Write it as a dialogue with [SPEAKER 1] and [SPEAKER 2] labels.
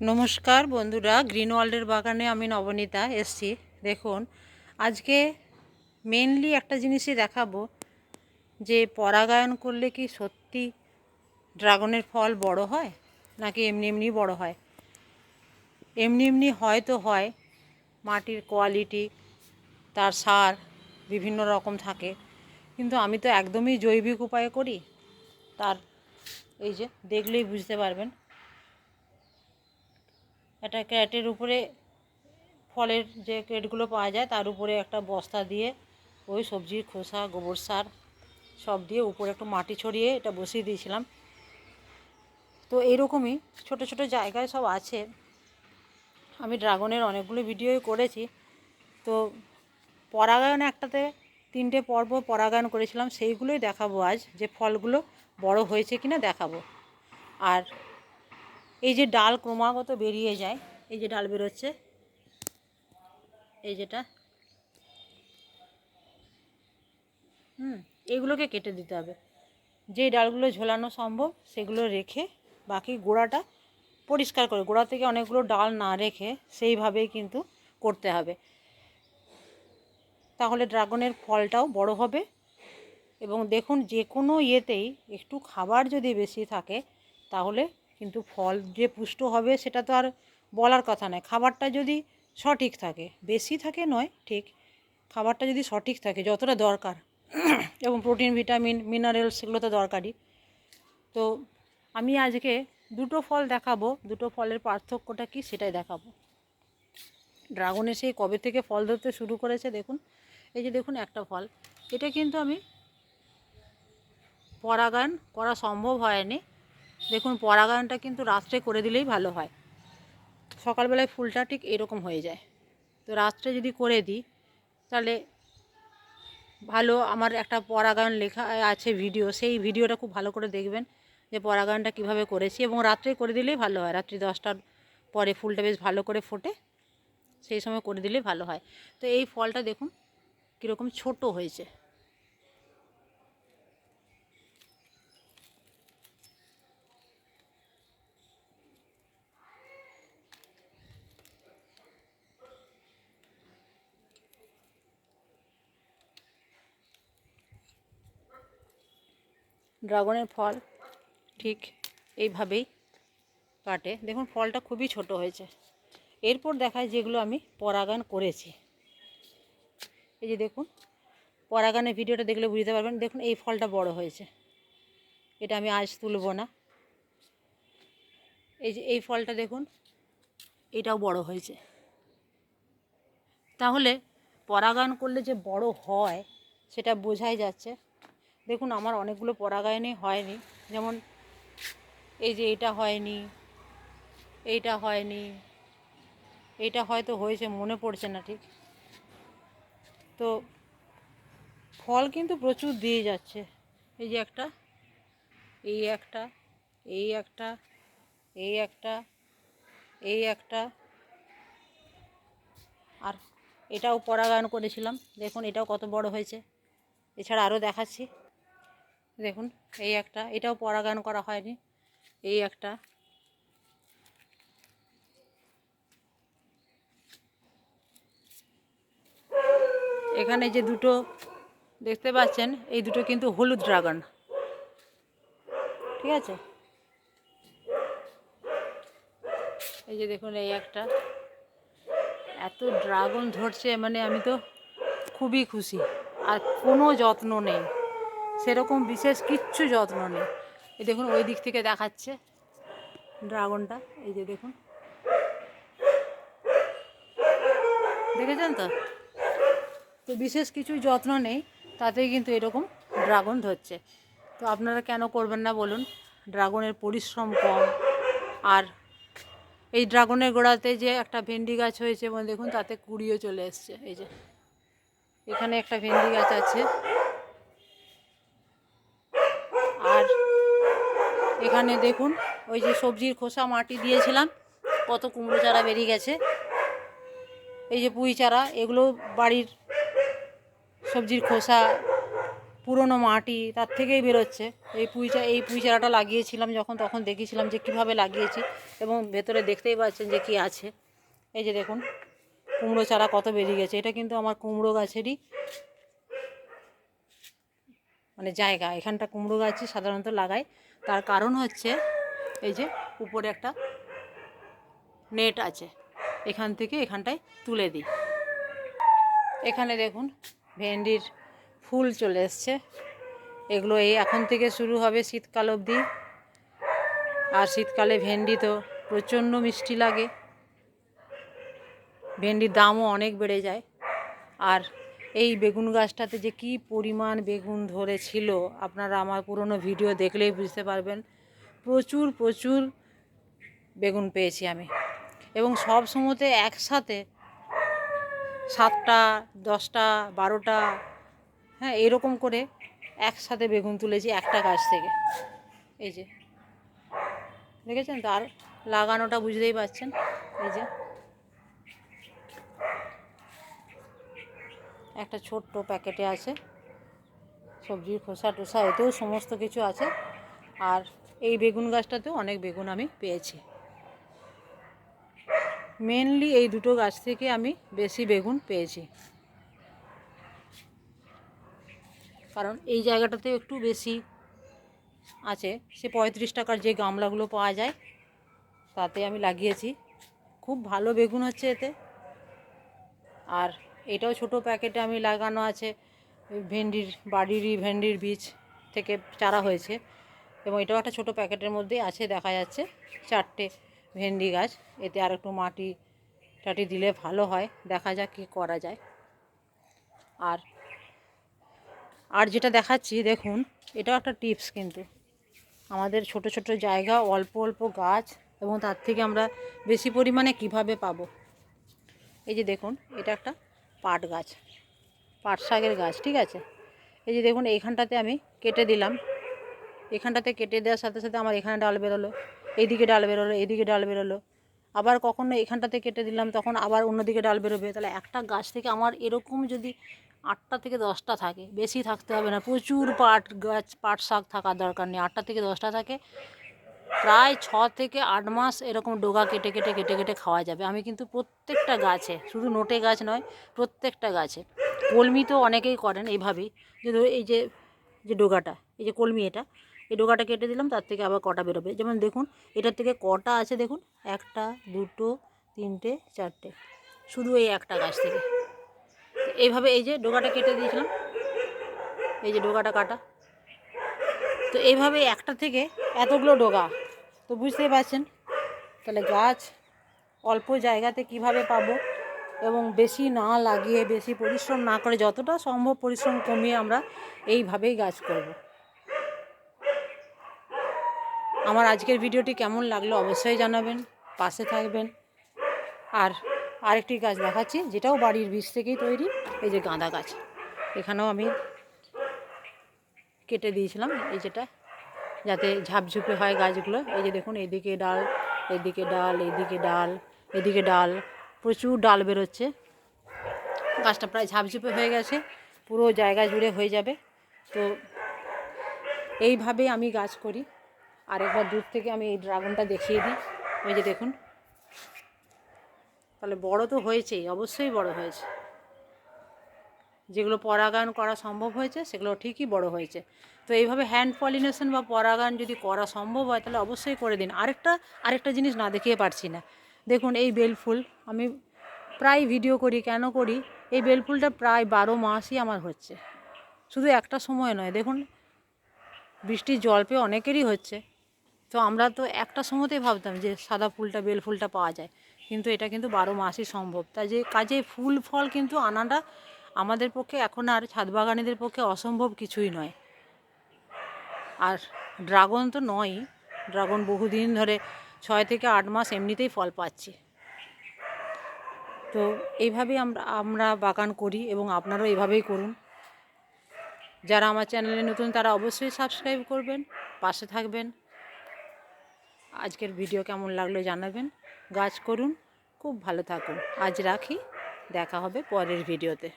[SPEAKER 1] নমস্কার বন্ধুরা গ্রিন ওয়ার্ল্ডের বাগানে আমি নবনীতা এসছি। দেখুন, আজকে মেনলি একটা জিনিসই দেখাবো, যে পরাগায়ন করলে কি সত্যি ড্রাগনের ফল বড় হয়, নাকি এমনি এমনি বড় হয়? এমনি এমনি হয়তো হয়, মাটির কোয়ালিটি তার সার বিভিন্ন রকম থাকে, কিন্তু আমি তো একদমই জৈবিক উপায়ে করি। তার, এই যে, দেখলেই বুঝতে পারবেন। একটা ক্যারেটের উপরে ফলের যে ক্রেটগুলো পাওয়া যায়, তার উপরে একটা বস্তা দিয়ে ওই সবজির খোসা, গোবর সার সব দিয়ে উপরে একটু মাটি ছড়িয়ে এটা বসিয়ে দিয়েছিলাম। তো এইরকমই ছোট ছোট জায়গায় সব আছে। আমি ড্রাগনের অনেকগুলো ভিডিওই করেছি। তো পরাগায়ন একটাতে তিনটে পর্ব পরাগায়ন করেছিলাম, সেইগুলোই দেখাবো আজ, যে ফলগুলো বড় হয়েছে কিনা দেখাবো। আর এই যে ডাল ক্রমাগত বেরিয়ে যায়, এই যে ডাল বেরোচ্ছে, এই যেটা। হুম, এগুলোকে কেটে দিতে হবে। যেই ডালগুলো ঝোলানো সম্ভব, সেগুলো রেখে বাকি গোড়াটা পরিষ্কার করে, গোড়া থেকে অনেকগুলো ডাল না রেখে সেইভাবেই কিন্তু করতে হবে। তাহলে ড্রাগনের ফলটাও বড় হবে এবং দেখুন যে কোনো ইয়েতেই একটু খাবার যদি বেশি থাকে, তাহলে কিন্তু ফল যে পুষ্ট হবে সেটা তো আর বলার কথা নয়। খাবারটা যদি সঠিক থাকে, বেশি থাকে নয়, ঠিক। খাবারটা যদি সঠিক থাকে, যতটা দরকার। এবং প্রোটিন, ভিটামিন, মিনারেলস সেগুলো তো দরকারই। তো আমি আজকে দুটো ফল দেখাবো, দুটো ফলের পার্থক্যটা কি সেটাই দেখাবো। ড্রাগনে সেই কবে থেকে ফল ধরতে শুরু করেছে দেখুন। এই যে দেখুন একটা ফল। এটা কিন্তু আমি পরাগায়ন করা সম্ভব হয়নি। দেখুন, পরাগায়নটা কিন্তু রাত্রে করে দিলেই ভালো হয়। সকালবেলায় ফুলটা ঠিক এরকম হয়ে যায়। তো রাত্রে যদি করে দিই, তাহলে ভালো আমার একটা পরাগায়ন লেখা আছে ভিডিও, সেই ভিডিওটা খুব ভালো করে দেখবেন যে পরাগায়নটা কীভাবে করেছি এবং রাত্রে করে দিলেই ভালো হয়। রাত্রি দশটার পরে ফুলটা বেশ ভালো করে ফোটে, সেই সময় করে দিলেই ভালো হয়। তো এই ফলটা দেখুন, কীরকম ছোট হয়েছে। ড্রাগনের ফল ঠিক এইভাবেই কাটে। দেখুন, ফলটা খুবই ছোট হয়েছে। এরপর দেখায় যেগুলো আমি পরাগান করেছি। এই যে দেখুন পরাগানের ভিডিওটা দেখলে বুঝতে পারবেন। দেখুন, এই ফলটা বড় হয়েছে। এটা আমি আজ তুলব না। এই যে এই ফলটা দেখুন, এটাও বড় হয়েছে। তাহলে পরাগায়ন করলে যে বড় হয়, সেটা বোঝাই যাচ্ছে দেখুন, আমার অনেকগুলো পরাগায়নই হয়নি। যেমন এই যে এটা হয়নি, এইটা হয়নি এইটা হয়তো হয়েছে, মনে পড়ছে না ঠিক। তো ফল কিন্তু প্রচুর দিয়ে যাচ্ছে। এই যে একটা, এই একটা এই একটা এই একটা এই একটা। আর এটাও পরাগায়ন করেছিলাম। দেখুন, এটাও কত বড় হয়েছে। এছাড়া আরও দেখাচ্ছি। দেখুন, এই একটা, এটাও পরাগায়ন করা হয়নি, এই একটা। এখানে যে দুটো, দেখতে পাচ্ছেন, এই দুটো কিন্তু হলুদ ড্রাগন। ঠিক আছে? এই যে দেখুন, এই একটা। এত ড্রাগন ধরছে মানে আমি তো খুবই খুশি। আর কোনো যত্ন নেই। সেরকম বিশেষ কিচ্ছু যত্ন নেই। এই দেখুন, ওই দিক থেকে দেখাচ্ছে ড্রাগনটা। এই যে দেখুন। দেখেছেন তো? তো বিশেষ কিছু যত্ন নেই, তাতেই কিন্তু এরকম ড্রাগন ধরছে। তো আপনারা কেন করবেন না বলুন? ড্রাগনের পরিশ্রম কম। আর এই ড্রাগনের গোড়াতে যে একটা ভেন্ডি গাছ হয়েছে দেখুন, তাতে কুড়িও চলে এসছে। এই যে, এখানে একটা ভেন্ডি গাছ আছে আর এখানে দেখুন, ওই যে সবজির খোসা মাটি দিয়েছিলাম, কত কুমড়ো চারা বেরিয়ে গেছে। এই যে পুঁই চারা, এগুলো বাড়ির সবজির খোসা, পুরনো মাটি, তার থেকেই বেরোচ্ছে। এই পুঁই চা, এই পুঁই চারাটা লাগিয়েছিলাম যখন, তখন দেখিয়েছিলাম যে কীভাবে লাগিয়েছি এবং ভেতরে দেখতেই পাচ্ছেন যে কী আছে। এই যে দেখুন, কুমড়ো চারা কত বেরিয়ে গেছে। এটা কিন্তু আমার কুমড়ো গাছেরই মানে জায়গা। এখানটা কুমড়ো গাছই সাধারণত লাগাই তার কারণ হচ্ছে এই যে উপরে একটা নেট আছে। এখান থেকে এখানটায় তুলে দিই। এখানে দেখুন ভেন্ডির ফুল চলে এসছে। এগুলো এই এখন থেকে শুরু হবে শীতকাল অবধি। আর শীতকালে ভেন্ডি তো প্রচণ্ড মিষ্টি লাগে। ভেন্ডির দামও অনেক বেড়ে যায়। আর এই বেগুন গাছটাতে যে কি পরিমাণ বেগুন ধরেছিল, আপনারা আমার পুরনো ভিডিও দেখলেই বুঝতে পারবেন। প্রচুর প্রচুর বেগুন পেয়েছি আমি। এবং সব সময়তে একসাথে সাতটা, দশটা, বারোটা হ্যাঁ এরকম করে একসাথে বেগুন তুলেছি একটা গাছ থেকে। এই যে, দেখেছেন? তো আর লাগানোটা বুঝতেই পারছেন। এই যে একটা ছোট্ট প্যাকেটে আছে। সবজির খোসা টোসা, এতেও সমস্ত কিছু আছে। আর এই বেগুন গাছটাতেও অনেক বেগুন আমি পেয়েছি। মেনলি এই দুটো গাছ থেকে আমি বেশি বেগুন পেয়েছি। কারণ এই জায়গাটাতে একটু বেশি আছে। সে পঁয়ত্রিশ টাকার যে গামলাগুলো পাওয়া যায়, তাতে আমি লাগিয়েছি। খুব ভালো বেগুন হচ্ছে এতে। আর এটাও ছোট প্যাকেটে আমি লাগানো আছে ভেন্ডির, বাড়িরই ভেন্ডির বীজ থেকে চারা হয়েছে এবং এটাও একটা ছোট প্যাকেটের মধ্যেই আছে, দেখা যাচ্ছে চারটে ভেন্ডি গাছ, এতে আর একটু মাটি টাটি দিলে ভালো হয়, দেখা যাক কী করা যায়। আর আর যেটা দেখাচ্ছি, দেখুন, এটাও একটা টিপস কিন্তু। আমাদের ছোট ছোট জায়গা, অল্প অল্প গাছ এবং তার থেকে আমরা বেশি পরিমাণে কীভাবে পাবো? এই যে দেখুন, এটা একটা পাট গাছ, পাট শাকের গাছ, ঠিক আছে? এই যে দেখুন, এইখানটাতে আমি কেটে দিলাম। এখানটাতে কেটে দেওয়ার সাথে সাথে আমার এখানে ডাল বেরোলো, এইদিকে ডাল বেরোলো, এইদিকে ডাল বেরোলো। আবার কখনো এখানটাতে কেটে দিলাম, তখন আবার অন্যদিকে ডাল বেরোবে। তাহলে একটা গাছ থেকে আমার এরকম যদি আটটা থেকে দশটা থাকে, বেশি থাকতে হবে না। প্রচুর পাট গাছ, পাট শাক থাকার দরকার নেই। আটটা থেকে দশটা থাকে প্রায় ছ থেকে আট মাস এরকম ডোগা কেটে কেটে কেটে কেটে খাওয়া যাবে। আমি কিন্তু প্রত্যেকটা গাছে, শুধু নোটে গাছ নয়, প্রত্যেকটা গাছে, কলমি তো অনেকেই করেন এইভাবেই, যে এই যে যে ডোগাটা, এই যে কলমি এটা, এই ডোগাটা কেটে দিলাম, তার থেকে আবার কটা বেরোবে। যেমন দেখুন, এটার থেকে কটা আছে দেখুন, একটা, দুটো, তিনটে, চারটে, শুধু এই একটা গাছ থেকে। এইভাবে এই যে ডোগাটা কেটে দিয়েছিলাম, এই যে ডোগাটা কাটা, তো এইভাবে একটা থেকে এতগুলো ডোগা তো বুঝতেই পারছেন। তাহলে গাছ অল্প জায়গাতে কীভাবে পাবো এবং বেশি না লাগিয়ে, বেশি পরিশ্রম না করে যতটা সম্ভব পরিশ্রম কমিয়ে আমরা এইভাবেই গাছ করব। আমার আজকের ভিডিওটি কেমন লাগল অবশ্যই জানাবেন, পাশে থাকবেন। আর আরেকটি গাছ দেখাচ্ছি, যেটাও বাড়ির বীজ থেকেই তৈরি, এই যে গাঁদা গাছ। এখানেও আমি কেটে দিয়েছিলাম, এই যেটা যাতে ঝাপঝুপে হয় গাছগুলো। এই যে দেখুন, এদিকে ডাল এদিকে ডাল এদিকে ডাল এদিকে ডাল, প্রচুর ডাল বেরোচ্ছে। গাছটা প্রায় ঝাপঝুপে হয়ে গেছে, পুরো জায়গা জুড়ে হয়ে যাবে। তো এইভাবেই আমি গাছ করি। আর একবার দূর থেকে আমি এই ড্রাগনটা দেখিয়ে দিই। ওই যে দেখুন, তাহলে বড় তো হয়েছেই, অবশ্যই বড় হয়েছে। যেগুলো পরাগায়ন করা সম্ভব হয়েছে, সেগুলো ঠিকই বড় হয়েছে। তো এইভাবে হ্যান্ড পলিনেশন বা পরাগায়ন যদি করা সম্ভব হয়, তাহলে অবশ্যই করে দিন। আরেকটা আরেকটা জিনিস না দেখিয়ে পারছি না। দেখুন, এই বেলফুল আমি প্রায় ভিডিও করি, কেন করি? এই বেলফুলটা প্রায় বারো মাসই আমার হচ্ছে। শুধু একটা সময় নয়, দেখুন, বৃষ্টির জল পেয়ে অনেকেরই হচ্ছে। তো আমরা তো একটা সময়তেই ভাবতাম যে সাদা ফুলটা, বেল ফুলটা পাওয়া যায়। কিন্তু এটা কিন্তু বারো মাসই সম্ভব। তাই যে কাজে ফুল, ফল কিন্তু আনাটা আমাদের পক্ষে এখন আর ছাদ বাগানিদের পক্ষে অসম্ভব কিছুই নয়। আর ড্রাগন তো নয়ই। ড্রাগন বহুদিন ধরে ছয় থেকে আট মাস এমনিতেই ফল পাচ্ছি। তো এইভাবেই আমরা আমরা বাগান করি এবং আপনারাও এইভাবেই করুন। যারা আমার চ্যানেলে নতুন তারা অবশ্যই সাবস্ক্রাইব করবেন, পাশে থাকবেন। আজকের ভিডিও কেমন লাগল জানাবেন। গাছ করুন, খুব ভালো থাকুন। আজ রাখি, দেখা হবে পরের ভিডিওতে।